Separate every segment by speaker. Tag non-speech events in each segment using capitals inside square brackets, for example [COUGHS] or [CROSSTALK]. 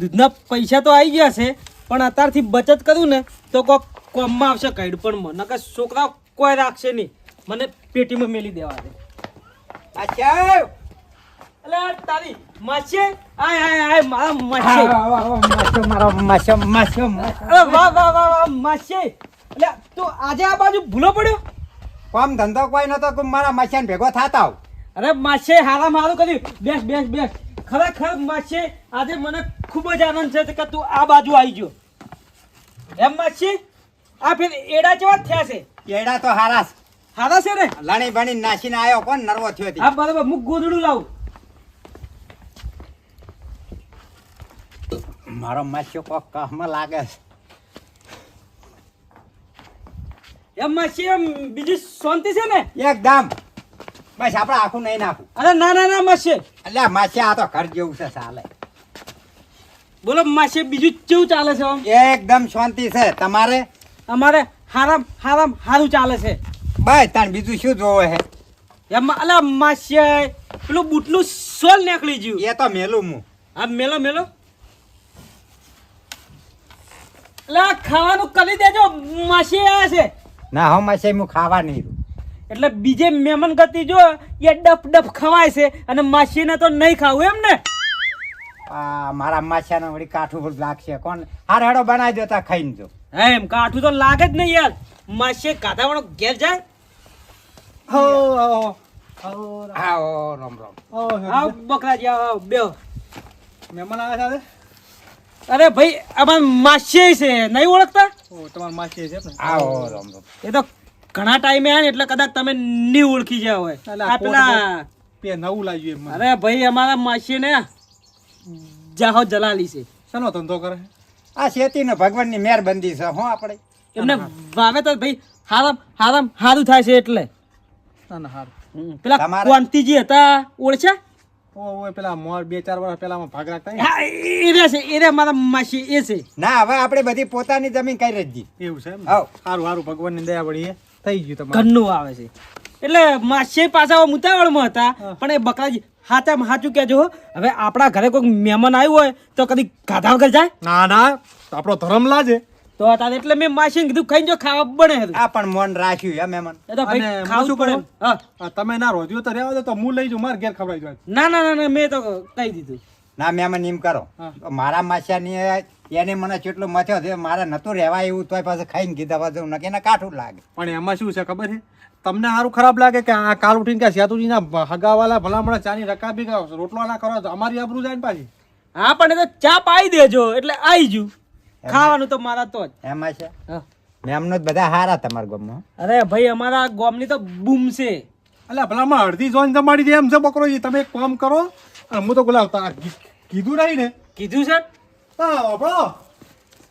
Speaker 1: દૂધના પૈસા તો આવી ગયા છે પણ અત્યારથી બચત કરું ને તો કોક કોમમાં આવશે કઈડ પણ મને. નકર છોકરા કોઈ રાખશે નહીં. મને પેટીમાં મેલી દેવા દે.
Speaker 2: અચ્છા
Speaker 1: અલે તારી માસે આય આય આય મારા માસે
Speaker 2: માસો મારો માસો માસો
Speaker 1: અરે વાહ વાહ વાહ વાહ માસે એટલે તું આજે આ બાજુ ભૂલો પડ્યો?
Speaker 2: કોમ ધંધો કોઈ નતો કે મારા માસિયાને ભેગો થાતા
Speaker 1: અરે માસે હારા મારું કર્યું. બેસ બેસ બેસ. ખરેખર માસે આજે મને ખૂબ જ આનંદ છે કે તું આ બાજુ આવી ગયો. એમ માસે આ ફેર એડા જેવા થયા છે.
Speaker 2: એડા તો હારા.
Speaker 1: હારા છે ને?
Speaker 2: લણી ભણી નાસીને આયો કોણ? નર્વો થયો
Speaker 1: હા બરાબર હું ગોદડું લાવું.
Speaker 2: મારો માસ્યો કોક કામમાં લાગે છે.
Speaker 1: એમ માસી એમ બીજી શાંતિ છે ને?
Speaker 2: એકદમ. બસ આપણે આખું નહીં નાખું.
Speaker 1: અરે ના ના ના માસી.
Speaker 2: એટલે માસ્યા આ તો ઘર જેવું છે ચાલે.
Speaker 1: બોલો માસી બીજું કેવું ચાલે છે
Speaker 2: એકદમ શાંતિ છે. તમારે?
Speaker 1: અમારે હારામ હારામ હારું ચાલે છે.
Speaker 2: બસ તાણ બીજું શું જોવે છે?
Speaker 1: એમ અલા માસી પેલું બુટલું સોલ નીકળી ગયું.
Speaker 2: એ તો મેલું હું
Speaker 1: આ મેલો મેલો. લા ખાવાનું કરી દેજો માસી આ છે.
Speaker 2: ના હો માસી હું ખાવા નહીં.
Speaker 1: એટલે બીજે મહેમાન ગતિ જો એ ડફ ડફ ખવાય છે અને માછીને તો નહીં ખાવું એમ ને?
Speaker 2: આ મારા માછીને વળી કાઠું લાગશે. કોણ? હાર હેડો બનાવી દો તા ખાઈને જો.
Speaker 1: એમ કાઠું તો લાગે જ નહીં યાર. માસી કાઢાવાળો ઘેર જાય?
Speaker 2: હો આવો રામ રામ.
Speaker 1: આવ બકરાજી આવ આવ બેહો.
Speaker 3: મહેમાન આવ્યા છે
Speaker 1: અરે ભાઈ અમાર માસી છે નહીં ઓળખતા?
Speaker 3: ઓ તમારા માસી છે
Speaker 2: આવો રામ રામ.
Speaker 1: એ તો ઘણા ટાઈમે આવે ને એટલે કદાચ તમે નહીં ઓળખી ગયા હોય. આ પેલા
Speaker 3: બે નવું લાવ્યું એમ
Speaker 1: અરે ભાઈ અમારા માસી ને જાહો જલાલી છે.
Speaker 3: શેનો ધંધો કરે?
Speaker 2: આ શેતી ને ભગવાનની મહેરબંધી છે હો આપણે.
Speaker 1: એમને વાવે તો ભાઈ હારમ હારમ હારું થાય છે એટલે.
Speaker 3: ના ના હારું.
Speaker 1: પેલા કોંતીજી હતા ઓળખ્યા?
Speaker 3: પેલા મોર બે ચાર વર્ષ પેલા ભાગ રાખતા
Speaker 1: હા એ રે છે એ રે મારા માસી એ છે.
Speaker 2: ના હવે આપણે બધી પોતાની જમીન કઈ રહી
Speaker 3: એવું છે સારું સારું ભગવાનની દયા વળી એ થઈ ગયું તમારે.
Speaker 1: ઘરનું આવે છે. એટલે માસે પાછા મુતાવળમાં હતા પણ એ બકરાજી હાચામાં હાચું કહેજો હવે આપણા ઘરે કોઈ મહેમાન આવ્યું હોય તો કદી ગાધા વગર જાય?
Speaker 3: ના ના. આપણો ધર્મ લાજે.
Speaker 1: તો તારે એટલે મેં માસીને કીધું ખાઈ જો ખાવા બને
Speaker 2: આ પણ મન રાખ્યું એ મહેમાન.
Speaker 1: એ તો ભાઈ ખાવું પડે. હા.
Speaker 3: તમે ના રોજ્યો તો રહેવા દો તો હું લઈ જાઉં મારે ઘેર ખવડાવી જાય
Speaker 1: ના ના ના ના મેં તો કહી દીધું.
Speaker 2: ના મેં એમ કરો. મારા માસ્યાની એને મને કેટલું મથ્યો છે મારે નતું રહેવાય એવું તોય પાછું ખાઈને કીધા પાછું નકે એને કાઠું લાગે.
Speaker 3: પણ એમાં શું છે ખબર છે? તમને સારું ખરાબ લાગે કે આ કાલ ઉઠીને કે સેતુજીના હગાવાલા ભલામણા ચાની રકાબી રોટલો ના કરો તો અમારી અબરું જાય ને પાછી.
Speaker 1: હા પણ એ તો ચા પાઈ દેજો એટલે આવી જુ. ખાવાનું તો મારા તો જ.
Speaker 2: એમાં છે?
Speaker 1: મેં
Speaker 2: મેમનો જ બધા હારા તમારા ગામમાં.
Speaker 1: અરે ભાઈ અમારા ગામની તો બૂમ છે.
Speaker 3: એટલે ભલામાં અડધી જોઈન તમારી એમ છે બકરો તમે એક કામ કરો હું તો બોલાવતા આ કી- કીધું નહીં ને?
Speaker 1: કીધું છે?
Speaker 3: હા આપણો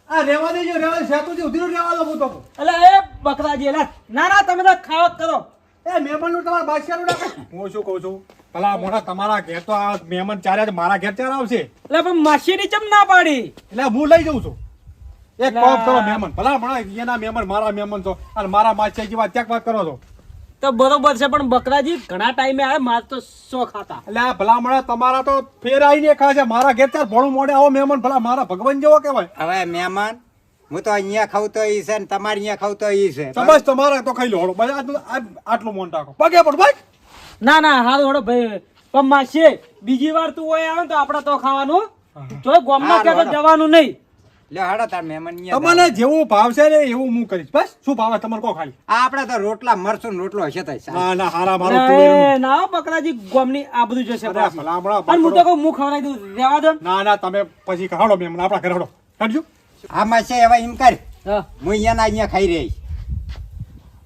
Speaker 3: આ રેવા દેજો રેવા સેતુજી ઉધીરું રેવા હું તો.
Speaker 1: એટલે એ બકરાજી એટલે ના ના તમે તો ખાવા જ કરો.
Speaker 3: એ મહેમાનનું તમારા બાદશાહનું ના. હું શું કહું છું? ભલા મોટા તમારા ઘેર તો આ મહેમાન ચારે જ મારા ઘેર ચાર આવશે.
Speaker 1: એટલે પણ માસીની ચમ ના પાડી?
Speaker 3: એટલે હું લઈ જાઉં છું. એક કોપ કરો મહેમાન. ભલા ભણા એના મહેમાન મારા મહેમાન છો. અને મારા માસી જેવા ત્યાગ વાત કરો છો.
Speaker 1: તો બરોબર છે પણ બકરાજી ઘણા ટાઈમે આવે માર તો સો ખાતા.
Speaker 3: એટલે આ ભલા મળે તમારા તો ફેર આવીને ખા છે. મારા ઘેર ત્યાં ભણું મોડે આવો મહેમાન ભલા મારા ભગવાન જેવો કહેવાય.
Speaker 2: હવે મહેમાન હું તો અહીંયા ખાવ તો ઈ છે ને તમારે અહીંયા ખાવ તો ઈ છે.
Speaker 3: સમજ બસ તમારા તો ખાઈ લો. બસ આટલું આ- આટલું મોન રાખો પગે પણ ભાઈ.
Speaker 1: ના ના હારું હડો ભાઈ. પણ માસી બીજી વાર તું હોય આવે તો આપણે તો ખાવાનું. તો ગામમાં કે જવાનું નહીં.
Speaker 2: લ્યો હાડો તાર મહેમાન
Speaker 3: તમને જેવું ભાવશે ને એવું હું કરીશ. બસ શું ભાવે તમારે કો ખાલી.
Speaker 2: આ આપણે તો રોટલા મરચું રોટલો હશે તો સારું.
Speaker 3: ના ના હારા મારું તુવેરનું.
Speaker 1: એ ના બકરાજી ગામની આ બધું જશે
Speaker 3: અરે
Speaker 1: પાછી.
Speaker 3: ભલા હમણાં
Speaker 1: અને હું તો કહું હું ખવડાવી દઉં. દો. ના
Speaker 3: ના તમે પછી ખાડો મહેમાન આપણા ઘરે હડો. કાઢજો
Speaker 2: આમાં છે એવા એમ
Speaker 1: હું.
Speaker 2: અહીંયા અહીંયા ખાઈ રહીશ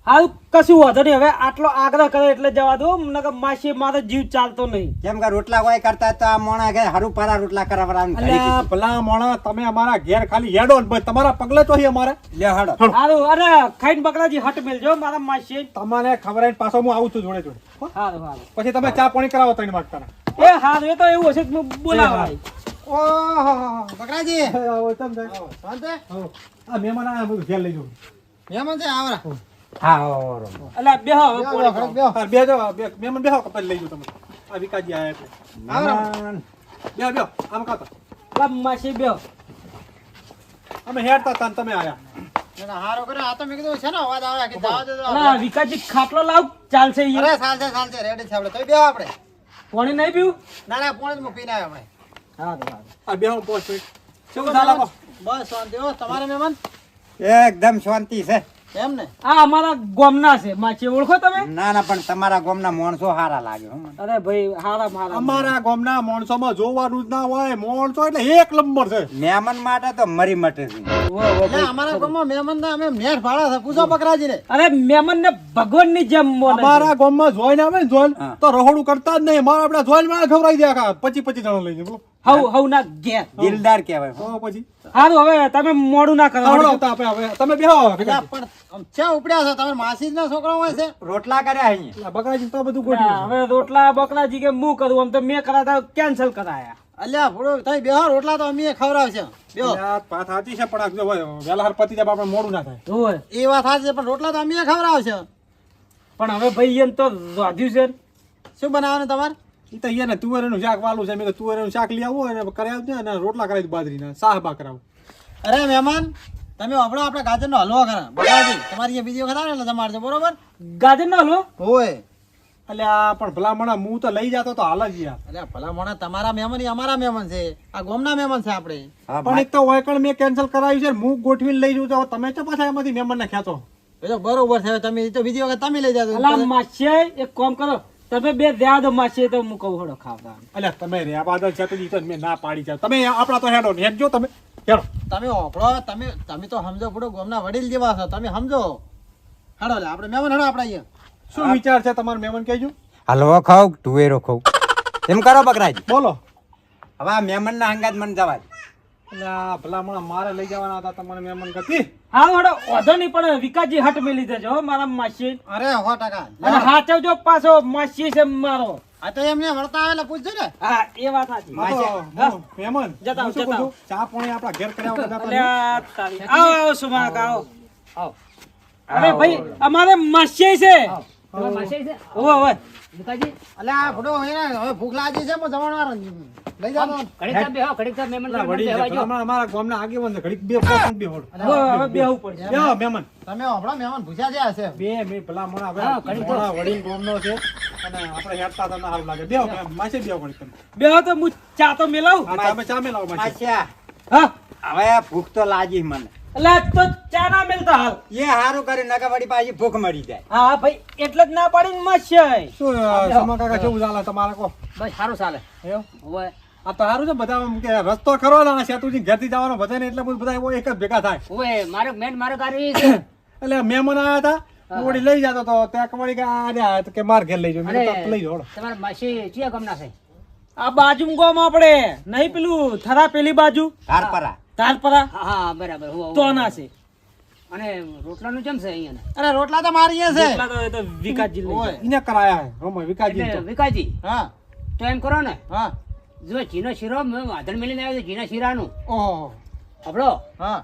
Speaker 1: હારું કશું વાંધો નહીં. હવે આટલો આગ્રહ કરે એટલે જવા દો. નકર માસી મારો જીવ ચાલતો નહીં.
Speaker 2: કેમ કે રોટલા કોઈ કરતા તો આ મોણા કે હરું પારા રોટલા કરાવવાનું
Speaker 3: અલ્યા. ભલા મોણા તમે અમારા ઘેર ખાલી હેડો ને તમારા પગલે તો અમારે.
Speaker 2: લે હાડ.
Speaker 1: હારું અરે ખાઈને બકરાજી હટ મેલજો મારા માસી
Speaker 3: તમારે ખબર પાછો હું આવું છું જોડે જોડે. હો?
Speaker 1: હારું હારું.
Speaker 3: પછી તમે ચા પાણી કરાવો ત્રણ વાગતા
Speaker 1: એ હારું એ તો એવું હશે કે હું બોલાવાય.
Speaker 3: ઓહો
Speaker 2: બકરાજી
Speaker 3: આવો તમે આવો. આ મહેમાન ઘેર લઈ જવું.
Speaker 2: મહેમાન છે રો.
Speaker 1: એટલે બેહો હવે
Speaker 3: બે બેહો કપાઈ લઈ જાઉં તમે. આ વિકાસજી આયા એટલે. બેહો બેહો આમ કાતો
Speaker 1: હારા માસી બેહો.
Speaker 3: અમે હેડતા હતા તમે આયા.
Speaker 2: હારો કર્યો. આ તો મેં કીધું છે ને અવાજ આવે કે જવા દેજો
Speaker 1: અલા
Speaker 2: આપણે.
Speaker 1: ખાટલો લાવ ચાલશે
Speaker 2: અરે ચાલશે ચાલશે રેડી છે આપણે. તો બેહો આપણે.
Speaker 1: પાણી નહીં પીવું?
Speaker 2: ના ના પોણે જ મૂકીને આવ્યો હમણાં
Speaker 1: હા તો
Speaker 3: આ બે હું શું ચાલે
Speaker 2: બસ શાંતિ હો. તમારે મહેમાન? એકદમ શાંતિ છે. એમ ને
Speaker 1: આ અમારા ગોમના છે. માછી ઓળખો તમે?
Speaker 2: ના ના પણ તમારા ગોમના માણસો હારા લાગે
Speaker 1: અરે ભાઈ હારા મારા
Speaker 3: અમારા ગોમના માણસોમાં જોવાનું જ ના હોય. માણસો એટલે એક નંબર છે.
Speaker 2: મહેમાન માટે તો મરી મટે છે. અમારા ગામમાં મહેમાન ના અમે મેઠ ભાડા છે. પૂછો બકરાજી ને
Speaker 1: અરે મહેમાન ને ભગવાનની જેમ.
Speaker 3: અમારા ગામમાં જોઈને આવે ને જોઈન તો રહોડું કરતા જ નહીં. મારા આપડા જોઈનમાં ખવડાવી દે આખા. પચી પચી જણા લઈને બોલો.
Speaker 1: હવ હવ ના ઘેર.
Speaker 2: દિલદાર કહેવાય. હો.
Speaker 3: તો પછી?
Speaker 1: હારું હવે તમે મોડું ના કરો.
Speaker 3: આપણે હવે તમે બેહો.
Speaker 2: પણ ચા ઉપડ્યા છો. તમે માસી ના છોકરા હોય છે. રોટલા કર્યા
Speaker 3: પેલા બકરાજી તો બધું ગોઠવ્યું
Speaker 1: હવે રોટલા બકરાજી કે હું કરું? આમ તો મેં કરાતા કેન્સલ કરાયા.
Speaker 2: અલ્યા ભૂડો તમે બેહો રોટલા તો અમે ખવડાવશે. બેહો.
Speaker 3: વાત સાચી છે પણ જો જાય આપણે મોડું ના થાય.
Speaker 1: હોય
Speaker 2: એ વાત સાચી છે પણ રોટલા તો અમે ખવડાવશે.
Speaker 1: પણ હવે ભાઈ એમ તો રાધ્યું છે.
Speaker 2: શું બનાવવાનું તમારે?
Speaker 3: ઈ તો અહીંયા ને તુવેરનું શાક વાલું છે. મેં કીધું તુવેરનું શાક લઈ આવું અને કરાવી આવજો અને રોટલા કરાવી બાજરીના. શાહ બા કરાવું
Speaker 2: અરે મહેમાન તમે હમણાં આપણે ગાજરનો હલવો કરા બરાબર તમારી જે બીજી વખત આવે ને એટલે તમારે બરોબર?
Speaker 1: ગાજર ના હલવો?
Speaker 2: હોય.
Speaker 3: એટલે આ પણ ભલામણા હું તો લઈ જતો તો હાલ જ યાર.
Speaker 2: અલ્યા ભલા મોણા તમારા મહેમાન અમારા મહેમાન છે. આ ગોમના મહેમાન છે આપણે.
Speaker 3: પણ એક તો વાયકણ મેં કેન્સલ કરાવ્યું છે હું ગોઠવીને લઈ જઉં તો તમે તો પાછા એમાંથી મહેમાનને ખેંચો.
Speaker 2: એ તો બરોબર છે. તમે તો બીજી વખત તમે લઈ જાજો.
Speaker 1: અલા માસી એક કામ કરો. તમે બે રહ્યા દો માસી તો હું કહું હડો ખાવા
Speaker 3: એટલે તમે રે આ બાદલ છે તો ઈ મેં ના પાડી છે તમે આપણા તો હેડો ને હેડજો તમે. હેડો.
Speaker 2: તમે ઓફળો તમે તમે તો સમજો પડો ગોમના વડીલ જેવા છો. તમે સમજો. હાડો લે આપણે મહેમાન હાડો આપણે અહીંયા.
Speaker 3: શું વિચાર છે તમારો મહેમાન કહેજો?
Speaker 2: હલવો ખાવ તુવેરો ખાવ એમ કરો બકરાજી
Speaker 3: બોલો.
Speaker 2: હવે આ મહેમાન ના હંગાત મને જવા દે.
Speaker 3: એટલે આ મારે લઈ જવાના હતા તમારા મહેમાન ગતિ
Speaker 1: હા હડો વાંધો નહીં પણ વિકાસજી હટ મેલી દેજો મારા માસી.
Speaker 2: અરે સો ટકા.
Speaker 1: અને હાચવજો પાછો માસી છે મારો.
Speaker 2: આ તો એમને વળતા પૂછજો ને.
Speaker 1: હા એ વાત સાચી.
Speaker 3: મહેમાન
Speaker 1: જતા
Speaker 3: હું
Speaker 1: આવો,
Speaker 3: ચા પાણી આપણા ઘેર કર્યા વગર જતા નહીં.
Speaker 1: અલ્યા તારી. આવો આવો સુમાક આવો. આવો. અરે ભાઈ અમારે માસી છે.
Speaker 2: હવે ભૂખ લાગી છે જમણવાર લઈ
Speaker 3: અમારા ગામના આગેવાન છે. ઘડીક બે પોસ બે હોડ.
Speaker 1: હવે બેહવું પડશે.
Speaker 3: બેહો, મહેમાન.
Speaker 2: તમે હમણાં ભૂસ્યા છે હશે.
Speaker 3: બે ભલા હવે મોણા વડીલ ગામનો છે. અને આપણે હેડતા હતા ના સારું લાગે. બેહો માસે બેહો ઘડીક તમે.
Speaker 1: બેહો તો હું ચા તો મેલાવું.
Speaker 3: ચા- મેલાવ મેલાવો માસે.
Speaker 1: હા.
Speaker 2: હવે ભૂખ તો લાગી મને.
Speaker 1: એટલે તો ચા ના મેલતા હાલ.
Speaker 2: એ હારું કર્યું નકા વળી પાછી ભૂખ મળી જાય.
Speaker 1: હા ભાઈ એટલે જ ના પાડી માસી
Speaker 3: શું સમા કાકા કેવું ચાલે તમારે કહો?
Speaker 1: બસ સારું ચાલે.
Speaker 3: એવું? આ તો સારું છે બધા કે રસ્તો ખરો ને સેતુજી ઘેરથી જવાનો બધા ને એટલે બધું બધા એક જ ભેગા થાય.
Speaker 4: ઓય મારે મેન મારે છે. [COUGHS]
Speaker 3: એટલે મહેમાન આવ્યા હતા હું. લઈ જતો તો ત્યાં કે આ કે માર ઘેર લઈ તો લઈ જાઓ
Speaker 4: તમારા માસી ચિયા ગામના છે?
Speaker 1: આ બાજુ ગોમ આપણે. નહીં પેલું થરા પેલી બાજુ?
Speaker 2: હારપરા
Speaker 1: તારપરા
Speaker 4: હા હા બરાબર હો, હો.
Speaker 1: તો ના છે.
Speaker 4: અને રોટલાનું કેમ છે અહીંયા?
Speaker 2: અરે રોટલા તો મારી છે.
Speaker 1: રોટલા તો એ તો વિકાસજી. જાય.
Speaker 3: એને કરાયા રોમા વિકાસજી તો.
Speaker 4: વિકાસજી
Speaker 2: હા.
Speaker 4: તો એમ કરો ને.
Speaker 2: હા.
Speaker 4: જો જીનો શીરો મેં વાદળ મેલીને આવ્યો છે જીના શીરાનું.
Speaker 3: ઓહો.
Speaker 4: આપણો
Speaker 2: હા.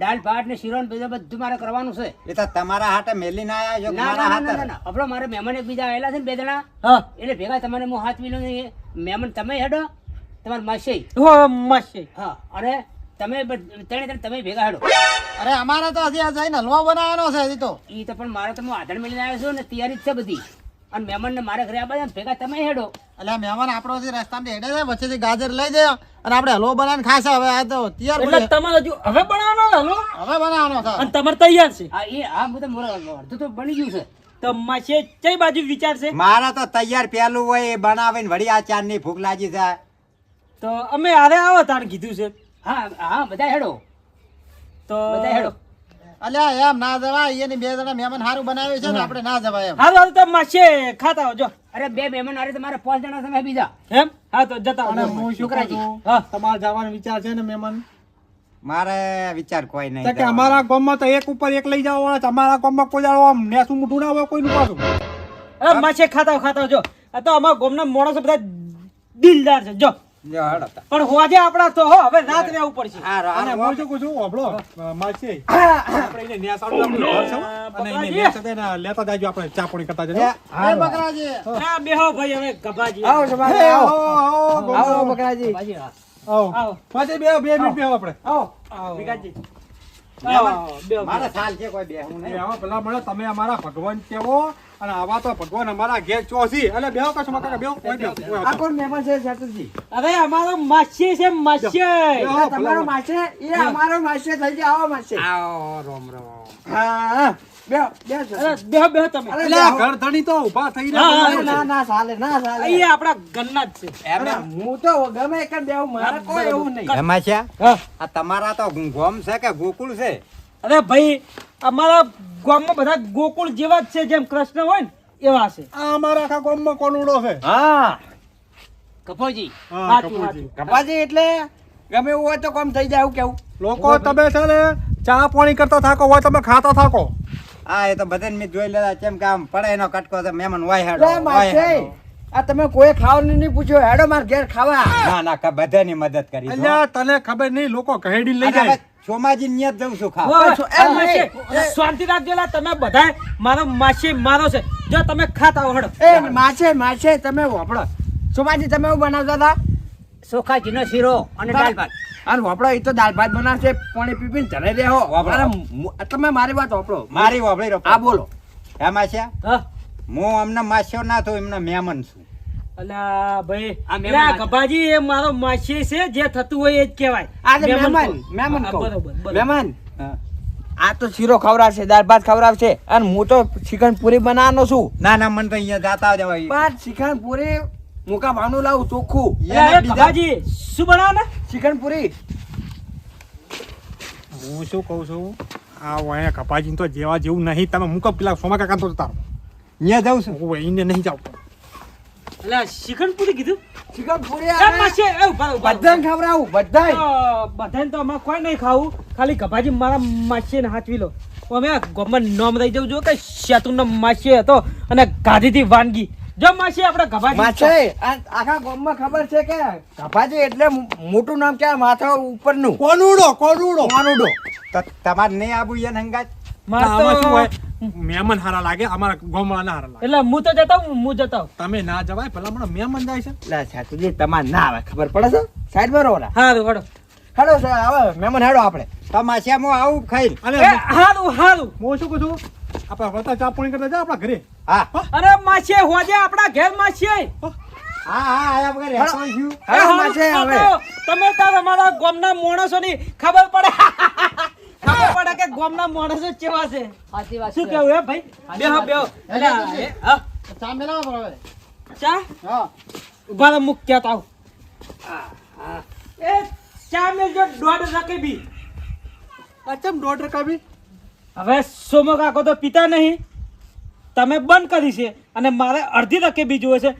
Speaker 4: દાળ ભાત ને શીરો ને બધું બધું મારે કરવાનું છે.
Speaker 2: એ તો તમારા હાટે મેલીને આયા છો કે
Speaker 4: ના
Speaker 2: મારા
Speaker 4: ના ના, ના
Speaker 2: હાથે
Speaker 4: આપણો મારે મહેમાન એક બીજા આવેલા છે ને બે જણા.
Speaker 1: હા.
Speaker 4: એટલે ભેગા તમારે હું હાથ મિલો ને મહેમાન તમે હેડો. તમારે માસી
Speaker 1: હો માસી
Speaker 4: હા અને તમે ત્રણે ત્રણ તમે ભેગા હેડો
Speaker 2: અરે અમારે તો હજી આ જઈને હલવો બનાવવાનો છે હજી તો.
Speaker 4: એ તો પણ મારે તો હું આધાર મેળીને આવ્યો છું ને તૈયારી જ છે બધી. અને મહેમાનને મારે ઘરે આવવા ભેગા તમે હેડો.
Speaker 2: એટલે મહેમાન આપણો જે રસ્તામાં હેડે છે વચ્ચેથી ગાજર લઈ જાય અને આપણે હલવો બનાવીને ખાશે. હવે આ તો તૈયાર
Speaker 1: એટલે તમારે હજુ હવે બનાવવાનો હલો
Speaker 2: હવે બનાવવાનો છે.
Speaker 1: અને તમારે તૈયાર છે?
Speaker 4: હા એ હા બધા મોર- અડધું તો બની ગયું છે.
Speaker 1: તો માસી કઈ બાજુ વિચાર છે?
Speaker 2: મારા તો તૈયાર પેલું હોય એ બનાવીને વળી આ ચાંદની ભૂખ લાગી છે
Speaker 1: તો અમે હારે આવો તાણ કીધું છે.
Speaker 4: હા હા બધા હેડો.
Speaker 1: તો
Speaker 4: બધા હેડો.
Speaker 2: અલ્યા એમ ના જવાય એની બે જણા મહેમાન સારું બનાવ્યું છે ને આપણે ના જવાય એમ.
Speaker 1: હારું હારું તો માસી ખાતા આવજો.
Speaker 4: અરે બે મહેમાન આરે તમારે પાંચ જણા તમે બીજા.
Speaker 1: એમ? હા તો જતા
Speaker 3: અને હું શું કહું
Speaker 4: છોકરાજી.
Speaker 3: છું,
Speaker 1: હા.
Speaker 3: તમારે જવાનો વિચાર છે ને મહેમાન?
Speaker 2: મારે વિચાર કોઈ નહીં
Speaker 3: કે અમારા ગામમાં તો એક ઉપર એક લઈ જાવ વાળા છે. અમારા ગામમાં કોઈ દાડો આમ નેસું મોઢું ના હોય કોઈનું પાછું.
Speaker 1: અરે માસી ખાતા આવો, ખાતા જો. આ તો અમારા ગામના માણસો બધા દિલદાર છે જો. પણ હોજે આપણા તો હો હવે રાત રહેવું પડશે.
Speaker 3: અને હું. શું કહું છું હોભળો, માસી આપણે એને નેસાડું આપણું ઘર છે હો. અને એને
Speaker 1: બકરાજી.
Speaker 3: નેસાડે લેતા જાજો આપણે ચા પાણી કરતા જજો.
Speaker 2: એ, એ બકરાજી.
Speaker 1: હા. બેહો ભાઈ હવે ગભાજી.
Speaker 3: હે, આવો, આવો, ગોગો. આવો
Speaker 1: આવો
Speaker 3: પાછી બે બે મિનિટ બેહો આપણે.
Speaker 1: આવો.
Speaker 3: આવો.
Speaker 1: વિકાસજી
Speaker 2: મહેમાન,
Speaker 1: આવો, બેહો,
Speaker 2: મારે
Speaker 1: બેહો.
Speaker 2: સાલ છે કોઈ બે હું નહીં
Speaker 3: આવો પેલા મળે તમે અમારા ભગવાન કેવો? અને આવા તો ભગવાન અમારા ઘેર ચોસી અને બેહો કશો માં કાકા બેહો કોઈ બેહો.
Speaker 5: આ કોણ મહેમાન છે સાતુજી
Speaker 1: અરે અમારો માછી છે
Speaker 5: માછી તમારો માછી એ અમારો માછી થઈ જાય આવો માસે.
Speaker 3: આવો રોમ રોમ.
Speaker 5: હા હા. બેહો બેહો
Speaker 1: બેહો. બેહો તમે.
Speaker 3: એટલે ઘર ધણી તો ઊભા થઈ રહ્યા
Speaker 5: ના ના ચાલે ના ચાલે
Speaker 1: અહીંયા આપણા ઘરના જ છે.
Speaker 5: અરે, હું તો ગમે એક જ મારે કોઈ એવું નહીં.
Speaker 2: એમાં આ તમારા તો ગોમ છે કે ગોકુળ છે?
Speaker 1: અરે ભાઈ અમારા ગામમાં બધા ગોકુળ જેવા જ છે જેમ કૃષ્ણ હોય ને એવા છે.
Speaker 3: આ અમારા આખા ગામમાં કોનુડો છે?
Speaker 5: હા.
Speaker 4: કપોજી
Speaker 5: કપાજી એટલે ગમે એવું હોય તો કોમ થઈ જાય એવું કેવું.
Speaker 3: લોકો તમે છે ને ચા પાણી કરતા થાકો હોય તમે ખાતા થાકો.
Speaker 2: હા એ તો બધાને મેં જોઈ લેતા કેમ કે આમ પડે એનો કટકો તો મહેમાન વાય હાડો હેડો.
Speaker 5: આ તમે કોઈ ખાવાનું નહીં પૂછ્યો હેડો માર ઘેર ખાવા.
Speaker 2: ના ના કા બધાની મદદ કરી
Speaker 3: અલ્યા તને ખબર નહીં લોકો કહેડી લઈ જાય.
Speaker 2: સોમાજી નિયત જઉં છું ખાવા.
Speaker 1: શાંતિ રાખજો તમે બધા મારો માછી મારો છે. જો તમે ખાતા હો હડો.
Speaker 5: એ માછે માછે તમે વાપડો સોમાજી તમે એવું બનાવતા હતા?
Speaker 4: ચોખાજીનો શીરો અને દાળ ભાત.
Speaker 5: અને વાપડો એ તો દાળ ભાત બનાવશે પાણી પીપીને ચલે દેહો
Speaker 2: વાપરો.
Speaker 5: તમે મારી વાત વાપડો
Speaker 2: મારી વાપડી રહો
Speaker 5: આ બોલો.
Speaker 1: હા
Speaker 2: હું. અમને માસ્યો ના થો એમના મહેમાન છું.
Speaker 1: અલા ભાઈ
Speaker 4: આ મહેમાન
Speaker 1: અલા,
Speaker 4: હતા.
Speaker 1: ગભાજી એ મારો માસી છે જે થતું હોય એ જ કહેવાય.
Speaker 5: આ તો
Speaker 1: મહેમાન
Speaker 5: મહેમાન મહેમાન. આ શીરો ખવડાવશે દાળ ભાત ખવડાવશે અને હું તો ચિકન પૂરી બનાવવાનો છું.
Speaker 2: ના ના મને તો અહીંયા જાતા જવાય
Speaker 5: પણ ચિકન પૂરી મુકા ભાવનું લાવું ચોખ્ખું?
Speaker 1: ગભાજી શું બનાવો ને
Speaker 5: ચિકન પૂરી.
Speaker 3: હું શું કહું છું? આ વાયા કપાજી તો જેવા જેવું નહીં તમે મૂકો પેલા સોમા કાકા તો તારો.
Speaker 2: અહીંયા જાઉં છું.
Speaker 3: હું એને નહીં જાવ
Speaker 1: અલા શિખંડ કીધું?
Speaker 5: ચિકન પૂરી
Speaker 1: એ
Speaker 5: આવે.
Speaker 1: માસી એ ઊભા રહો, ઊભા રહો.
Speaker 5: બધાને ખવડાવું બધાય.
Speaker 1: બધાને તો અમારે કોઈ નહીં ખાવું. ખાલી ગભાજી મારા માસીને હાચવી લો. અમે આ ગામમાં નામ જવું જો કે શેતુનો માસી હતો અને ગાધીથી વાનગી. જો માસી આપણે ગભાજી
Speaker 5: માછે આ આખા ગામમાં ખબર છે કે ગભાજી એટલે મોટું નામ કે માથા ઉપરનું.
Speaker 3: કોનુડો કોનુડો.
Speaker 5: કોનુડો.
Speaker 2: તો તમારે નહીં આવું એ હંગાત?
Speaker 1: મારે તો
Speaker 3: આમાં શું હોય? મહેમાન હારા લાગે અમારા ગામવાળા હારા લાગે.
Speaker 1: એટલે હું તો જતો હું જતો
Speaker 3: તમે ના જવાય પેલા મને મહેમાન જાય છે.
Speaker 5: લા સાતુજી તમારે ના આવે ખબર પડે છે? સાઈડ પર ઓલા.
Speaker 1: હા હારું
Speaker 5: હેડો સર આવે મહેમાન હેડો આપણે.
Speaker 2: તમાશા હું આવું ખાઈ
Speaker 3: અને
Speaker 1: એ હારું હારું.
Speaker 3: હું શું કહું છું? આપણે વળતા ચા પાણી કરતા જા આપણા ઘરે.
Speaker 2: હા.
Speaker 1: અરે માસી હોજે આપણા ઘેર માસી
Speaker 2: હા? હા આયા વગર
Speaker 5: હેડો માછે હવે.
Speaker 1: તમે તાર અમારા ગામના માણસોની ખબર પડે. [LAUGHS] ખબર પડે કે ગામના માણસો કેવા છે.
Speaker 4: સાચી વાત
Speaker 1: શું કેવું હે ભાઈ? બેહો બેહો. એટલે આ, એ, હા? ચા ઊભા રહો, મુક ક્યાં તાવ એ ચા મેલજો દોઢ રકેબી
Speaker 3: અચમ દોઢ ટકા બી?
Speaker 1: હવે સોમો કાકો તો પીતા નહીં. તમે બંધ કરી છે અને મારે અડધી રકેબી જોવે છે.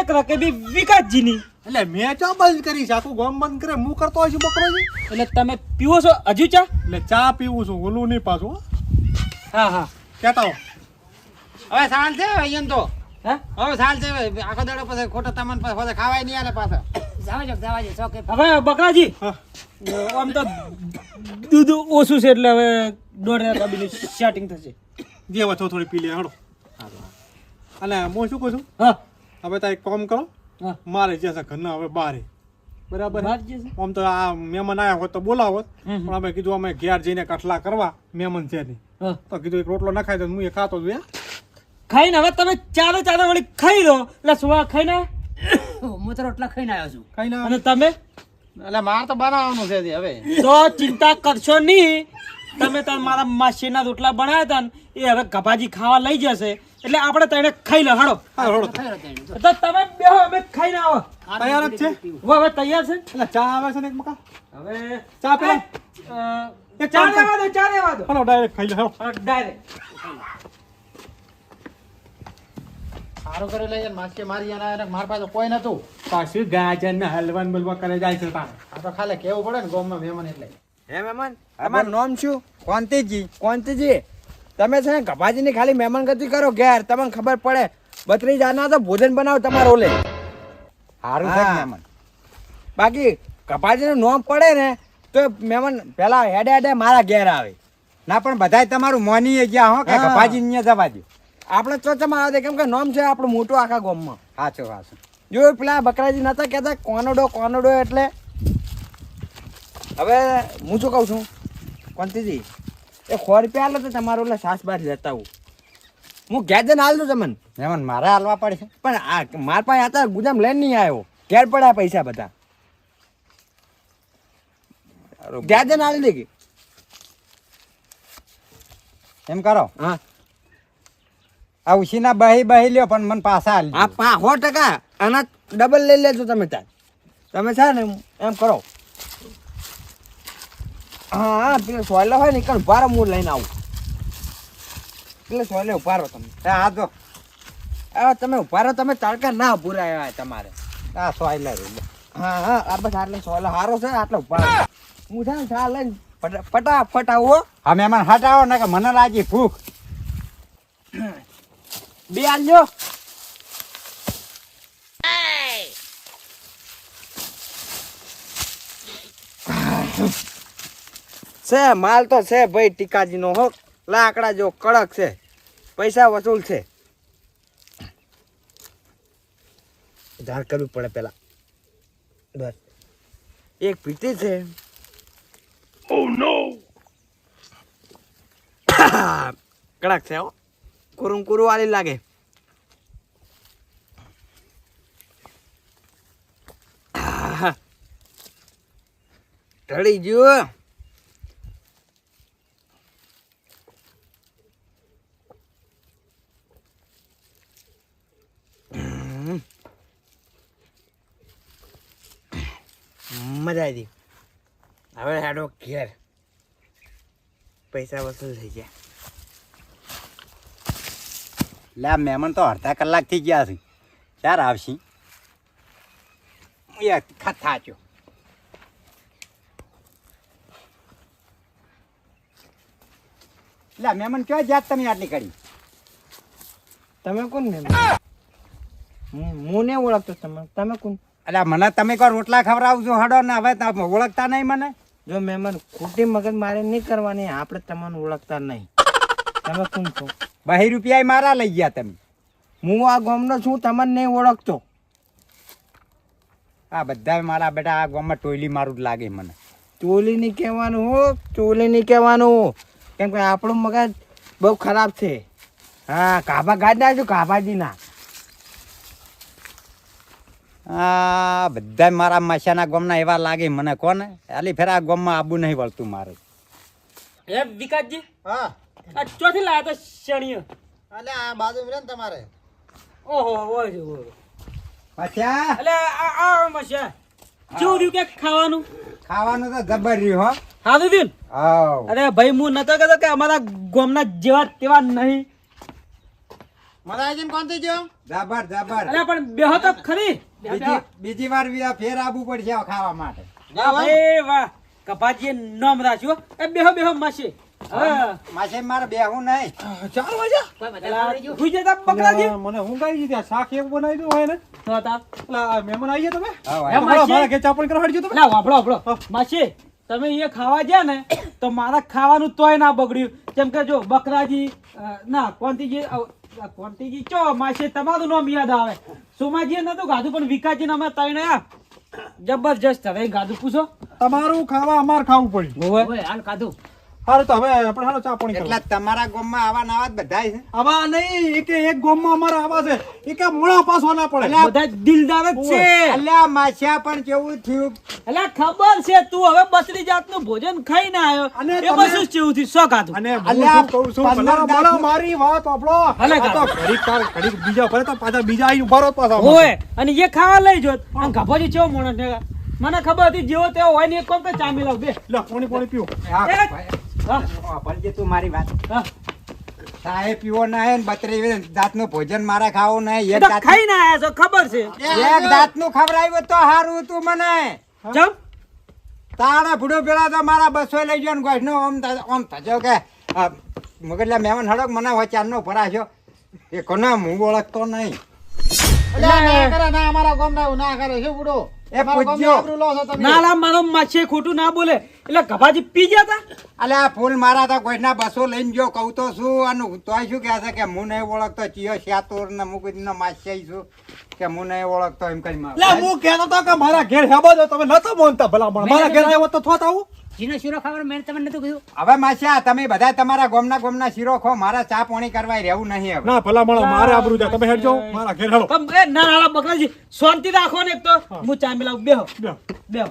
Speaker 1: એક રકેબી વિકાસજીની
Speaker 3: એટલે મેં ચા બંધ કરી છે? આખું ગામ બંધ કરે? હું કરતો હોય છું બકરો
Speaker 1: એટલે તમે પીવો છો હજુ ચા?
Speaker 3: એટલે ચા પીવું છું ઓલું નહીં પાછું હા.
Speaker 1: હા
Speaker 3: કહેતા હો.
Speaker 2: હવે સાલ છે અહીંયા તો.
Speaker 1: હા?
Speaker 2: હવે સાલ છે આખો દાડો પછી ખોટો તમને પછી ખાવાય નહીં આલે પાછા.
Speaker 4: જવા જો જવા જો ચોકે
Speaker 1: હવે બકરાજી
Speaker 3: હા.
Speaker 1: આમ તો દૂધ ઓછું છે એટલે હવે દોઢ સેટિંગ થશે.
Speaker 3: જે વચ્ચે થોડી પી લે હડો અને હું શું કહું છું?
Speaker 1: હા.
Speaker 3: હવે તારે એક કામ કરો. મારે જશે ઘરના હવે બારે. બરાબર આમ તો આ મહેમાન આવ્યા હોત તો બોલાવો હોત. પણ અમે કીધું અમે ઘેર જઈને કઠલા કરવા મહેમાન છે નહીં. તો કીધું એક રોટલો નખાય તો હું એ ખાતો યા.
Speaker 1: ખાઈને હવે તમે ચારે ચારે વળી ખાઈ લો. એટલે સુવા ખાઈને?
Speaker 4: હું તો રોટલા ખાઈને આવ્યો છું.
Speaker 3: ખાઈ ના
Speaker 1: અને તમે?
Speaker 2: એટલે મારે તો બનાવવાનું છે હવે.
Speaker 1: તો ચિંતા કરશો નહીં. તમે તાર મારા માસીના રોટલા બનાવ્યા હતા ને એ હવે ગભાજી ખાવા લઈ જશે. એટલે આપણે તેને ખાઈ લે
Speaker 4: હાડો.
Speaker 1: તો તમે બે અમે ખાઈને આવો.
Speaker 3: તૈયાર જ છે?
Speaker 1: હવે હવે તૈયાર છે?
Speaker 3: એટલે ચા આવે છે ને એક મકા?
Speaker 1: હવે
Speaker 3: ચા પેલા? એક
Speaker 1: ચા લેવા દો ચા લેવા દો.
Speaker 3: હલો ડાયરેક્ટ ખાઈ લે હલો.
Speaker 1: ડાયરેક્ટ
Speaker 2: સારું કરી જાય માસી મારી જાય અને માર પાસે કોઈ નતું.
Speaker 3: પાછું ગાજર ને હલવાન બલવા કરે જાય છે તાર.
Speaker 2: આ તો ખાલી કેવું પડે ને ગામમાં મહેમાન એટલે.
Speaker 5: હે મહેમાન તમારું નામ શું?
Speaker 2: કોંતીજી
Speaker 5: કોંતીજી. તમે છે ને ગભાજીની ખાલી મહેમાન ગતિ કરો ઘેર તમને ખબર પડે. બત્રી જાના તો ભોજન બનાવો તમારો ઓલે.
Speaker 2: સારું છે. મહેમાન.
Speaker 5: બાકી કપાજીનું નોમ પડે ને તો મહેમાન પેલા હેડે હેડે મારા ઘેર આવે.
Speaker 2: ના પણ બધાય તમારું મોની ગયા હો કે. કપાજી ને જવા દો.
Speaker 5: આપણે ચોચમાં આવે કેમ કે નોમ છે આપણું મોટું આખા ગામમાં.
Speaker 2: સાચો સાચું
Speaker 5: જો પેલા બકરાજી નતા કહેતા કોનડો કોનડો એટલે. હવે હું શું કહું છું? કોંતીજી એ સો રૂપિયા હાલો તો તમારો એટલે સાસ બાર લેતા આવું. હું ઘેર જઈને હાલ દઉં તમને.
Speaker 2: મહેમાન મારે હાલવા પડશે.
Speaker 5: પણ આ મારા પાસે હતા ગુજામ લઈને નહીં આવ્યો. ઘેર પડ્યા પૈસા બધા. ઘેર જઈને હાલ દે
Speaker 2: એમ કરો.
Speaker 5: હા.
Speaker 2: આ ઉછીના બહી બહી લ્યો પણ મને પાછા હાલ
Speaker 5: પા સો ટકા આના ડબલ લઈ લેજો તમે ત્યાં. તમે છે ને એમ કરો. હા હા પેલો સોયલો હોય ને કણ ઉભારો હું લઈને આવું. પેલો સોયલે ઉભારો તમે.
Speaker 2: આ જો.
Speaker 5: હા તમે ઉભારો તમે તડકા ના ભૂરાયા તમારે.
Speaker 2: આ સોયલર
Speaker 5: હા હા આ બસ આટલે સોયલો હારો છે આટલે ઉભારો. હું છે ને ચા લઈને ફટા- ફટાફટ આવો
Speaker 2: હા. મહેમાન હટાવો ને કે મને લાગી ભૂખ.
Speaker 5: બે આલજો છે માલ તો છે ભાઈ ટીકાજીનો હો. લાકડા જો કડક છે. પૈસા વસૂલ છે. ધાર કરવું પડે પેલા. બસ. એક પીટી છે. [COUGHS] કડક છે હો. કુરુમ કુરુ વાળી લાગે. [COUGHS] ઢળી ગયો મજા આવી હવે હેડો ઘેર. પૈસા વસૂલ થઈ ગયા.
Speaker 2: લે આ મહેમાન તો અડધા કલાક થઈ ગયા છે. ક્યારે આવશી? એ ખત થાચ્યો. લે મહેમાન કયો જાત તમે આટલી કરી?
Speaker 5: તમે કોણ મહેમાન? હું ને ઓળખતો તમે. તમે કોણ?
Speaker 2: એટલે મને તમે કોઈ રોટલા ખવડાવજો હડો ને હવે તમે ઓળખતા નહીં મને.
Speaker 5: જો મહેમાન ખોટી મગજ મારે નહીં કરવાની આપણે તમને ઓળખતા નહીં. તમે કોણ છો?
Speaker 2: બહી રૂપિયા મારા લઈ ગયા તમે.
Speaker 5: હું આ ગામનો છું તમને નહીં ઓળખતો.
Speaker 2: આ બધા મારા બેટા આ ગામમાં ટોયલી મારું જ લાગે મને.
Speaker 5: ચોલી નહીં કહેવાનું હો ચોલી નહીં કહેવાનું. કેમ કે આપણું મગજ બહુ ખરાબ છે. હા કાભા ગાડી નાખજો કાભાજીના.
Speaker 2: આ બધા મારા માશાના ગામના એવા લાગે મને કોને? આલી ફેર આ ગામમાં આબુ નહીં વળતું મારે.
Speaker 1: એ વિકાસજી
Speaker 3: હા.
Speaker 1: આ ચોથી લાયા તો શણિયો.
Speaker 3: અલે આ બાજુ ને તમારે.
Speaker 1: ઓહો ઓય ઓય.
Speaker 2: પાછા
Speaker 1: અલે આ આ મસ્યા. ચોર્યું કે ખાવાનું?
Speaker 2: ખાવાનું તો જબર રહ્યું હો.
Speaker 1: હા
Speaker 2: દીદી?
Speaker 1: અરે ભાઈ હું નતો કહેતો કે અમારા ગામના જેવા તેવા નહીં.
Speaker 3: મજા આવી કોણ થઈ ગયો?
Speaker 2: જબર જબર
Speaker 1: અરે પણ બેહો તો ખરી.
Speaker 2: બીજી બીજી વાર બી ફેર આબુ પડશે ખાવા માટે.
Speaker 1: વાહ વાહ. કપાજીએ નામ રાખ્યું એ બેહો બેહો માસી. હા.
Speaker 2: મારે બેહું નહીં.
Speaker 3: ચાર વાગ્યા
Speaker 4: કોઈ બધા ખવડાવી દ્યો.
Speaker 1: ભૂઈ જતા બકરાજી.
Speaker 3: એટલે મને ઊંઘ આવી ગઈ શાક એવું બનાવી દઉં હોય ને.
Speaker 1: તો તા
Speaker 3: એટલે મહેમાન આવી ગયા તમે?
Speaker 2: હા?
Speaker 3: મારા કરવા તમે.
Speaker 1: ના વાપડો વાપડો માસી તમે અહીંયા ખાવા ગયા ને તો મારા ખાવાનું તોય ના બગડ્યું. કેમ કે જો બકરાજી ના અ, આ કોંતીજી ચો માશે તમારું નામ યાદ આવે. સોમાજી નતું ગાધું પણ વિકાસજી નામે ત્રણ આ જબરજસ્ત. હવે ગાધું પૂછો.
Speaker 3: તમારું ખાવા અમારે ખાવું પડ્યું.
Speaker 4: ઓય, હાલ ખાધું.
Speaker 3: હારું તો હવે આપણે હાલો ચા પાણી
Speaker 2: એટલે તમારા ગામમાં આવા નવા જ બધાય છે?
Speaker 3: આવા નહીં એક એક ગામમાં અમારા આવા છે. એક મોળા પાછો ના પડે.
Speaker 1: બધા દિલદાર જ છે.
Speaker 2: અલ્યા માછા પણ કેવું થયું?
Speaker 1: એટલે ખબર છે તું હવે બસરી જાતનું ભોજન ખાઈને આવ્યો.
Speaker 3: અને
Speaker 1: એ
Speaker 3: બસું
Speaker 1: બધું કેવું થયું? શું ખાધું
Speaker 3: અને હું
Speaker 2: અલ્યા,
Speaker 3: કહું છું ભલા મારી વાત આપણો
Speaker 1: ભલે
Speaker 3: તો ઘડીક કાર- ઘડીક બીજા ભરે તો પાછા બીજા આવી ઊભા રહો પાછા
Speaker 1: હોય અને એ ખાવા લઈ જો. પણ ગભોજી ચેવો માણસ મને ખબર હતી જેવો તેવો હોય ને એક કોમ તો ચામી લાવ બે.
Speaker 3: લો પાણી પાણી પીવો
Speaker 2: ભલજે તું મારી વાત.
Speaker 1: હા.
Speaker 2: પીવો ના હે ને બત્રી દાંતનું ભોજન મારે ખાવો નહીં
Speaker 1: એ
Speaker 2: એક
Speaker 1: આયા છો ખબર છે.
Speaker 2: એક દાંતનું ખવડાવ્યું તો હારું તું મને.
Speaker 1: જમ
Speaker 2: તારા ભૂડો પેલા તો મારા બસો લઈ ગયો ને ગોઠનો ઓમ ઓમ થજો કે મગજલા મહેમાન હડક મને હોય ચારનો ભરાશો એ કોના હું ઓળખતો નહીં.
Speaker 3: ના કરે ના અમારા એવું ના કરે શું બુડો
Speaker 2: એ પૂજ્યો.
Speaker 1: ના લા મારો માછે ખોટું ના બોલે. એટલે ગભાજી પી ગયા તા?
Speaker 2: અલે આ ફૂલ મારા તો કોઈના બસો લઈને ગયો કહું તો શું? અને તોય શું કહે છે કે હું નહીં ઓળખતો? ચિયો શ્યાતુર ને મુકુદ માસ્યાઈ છું કે હું નહીં ઓળખતો એમ કઈ મારું.
Speaker 3: હું કહેતો તો કે મારા ઘેર હેબો તમે નતો મોનતા ભલા મારા ઘેર આવ્યો તો થોત આવું.
Speaker 4: જીનો શીરો ખાવાનો મેં તમને નતું કીધું.
Speaker 2: હવે માસ્યા તમે બધા તમારા ગોમના ગોમના શીરો ખો મારા ચા પાણી કરવા રહેવું નહીં હવે.
Speaker 3: ના ભલા માણસ મારે આબરૂ જા તમે હેડજો મારા ઘેર હેડો.
Speaker 1: એ ના ના બકરાજી શાંતિ રાખો ને એક તો. હું. ચા મિલાવ. બેહો.
Speaker 3: બેહો.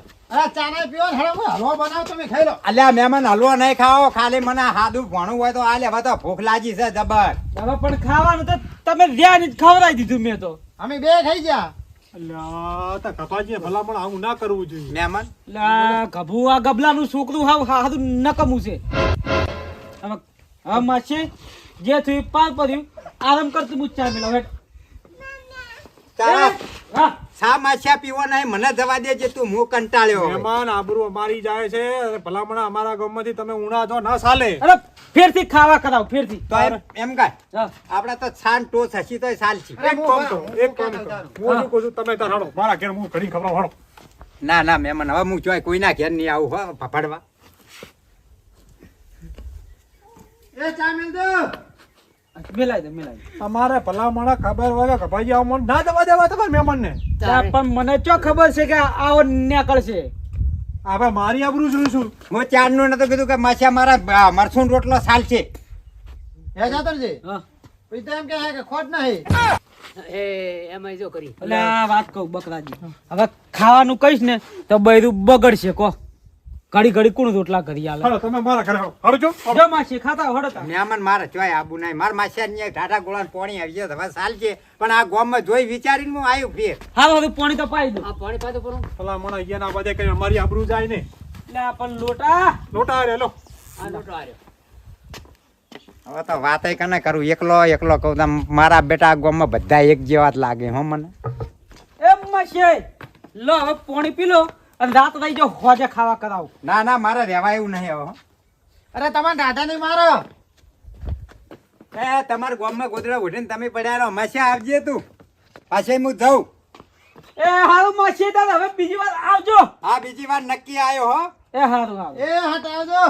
Speaker 2: મહેમાન હલવો નહીં ખાઓ ખાલી મને હાદું ભણવું હોય તો આ લે તો ભૂખ લાગી છે જબર.
Speaker 1: હવે પણ ખાવાનું તો તમે ધ્યાન ખવડાવી દીધું મેં તો.
Speaker 3: અમે બે ખાઈ ભલા માણસ આવું ના કરવું જોઈએ.
Speaker 2: મહેમાન?
Speaker 1: લા ગભુ આ ગબલાનું છોકરું હાવ હાથું નકમું છે. હવે હવે માછી જે થયું પાર પડ્યું આરામ કરતું મુચ્છા મેળવ મિલાવ હા.
Speaker 2: શા માછ્યા પીવો નહીં મને જવા દેજે તું હું કંટાળ્યો હવે.
Speaker 3: મહેમાન આબરૂ અમારી જાય છે અને ભલા માણસ અમારા ગામમાંથી તમે ઉણા જો ના સાલે
Speaker 1: અરે ફેરથી ખાવા કરાવ ફેરથી.
Speaker 2: તો એમ કા કાંઈ આપણે તો છાન ટોસ હસી તોય છે.
Speaker 3: એક કામ તો એક કામ તો હું કહું છું તમે તાર હાડો મારા ઘેર હું ઘડી ખબર હેડો
Speaker 2: ના ના મહેમાન હવે હું જોઈ કોઈના ઘેર નહીં આવું હો ફફડવા
Speaker 1: એ મિલાઈ દે
Speaker 3: અમારે ભલા માણસ ખબર હોય કે ભાઈ આવું ના જવા દેવા તમારા મહેમાનને.
Speaker 1: પણ મને ચો ખબર છે કે આવો નીકળશે?
Speaker 3: હવે મારી આબરૂ જોઈશું.
Speaker 2: હું ચારનું નતું કીધું કે માછા મારા મરસું રોટલો ચાલશે
Speaker 1: હા
Speaker 4: એ એમાં જો કરી.
Speaker 1: એટલે આ વાત કહું બકરાજી. હવે ખાવાનું કહીશ ને તો બૈરું બગડશે કો. ઘડી ઘડી કોણ રોટલા કરી આલે?
Speaker 3: હળો તમે મારા ઘરે હળો જો
Speaker 1: જો માસી ખાતા હડો તા.
Speaker 2: મહેમાન મારે જોઈ આબુ નહીં. મારા માછા ને ટાટા ગોળા પાણી આવી ગયો. હવે ચાલશે પણ આ ગામમાં જોઈ વિચારીને હું આવ્યું ફેર.
Speaker 1: હાલો હવે પાણી તો પાઈ દો
Speaker 4: આ પાણી પાતો પૂરું
Speaker 3: ભલા માણસ અહીંયા ના બધે કઈ મારી આબરૂ જાય ને
Speaker 1: એટલે આ પણ લોટા.
Speaker 3: લોટા આરે લો
Speaker 4: આ લોટો આરે
Speaker 2: હવે તો વાત કને કરું? એકલો એકલો કહું તો મારા બેટા આ ગામમાં બધા એક જેવા જ લાગે હો મને.
Speaker 1: એમ માસી લો હવે પાણી પી લો. અને રાત રહી જાઓ હોજે ખાવા કરાવ.
Speaker 2: ના ના મારે રહેવાય એવું નહીં હવે હો.
Speaker 5: અરે તમારે દાદા નહીં મારો.
Speaker 2: એ તમારા ગામમાં ગોદડા ઉઠીને તમે પડ્યા રહો માછા આવજે તું. પાછી હું જઉં.
Speaker 1: એ હારું માસી દાદા હવે બીજી વાર આવજો.
Speaker 2: હા બીજી વાર નક્કી આવ્યો હો.
Speaker 1: એ હારું આવ
Speaker 5: એ હટાવજો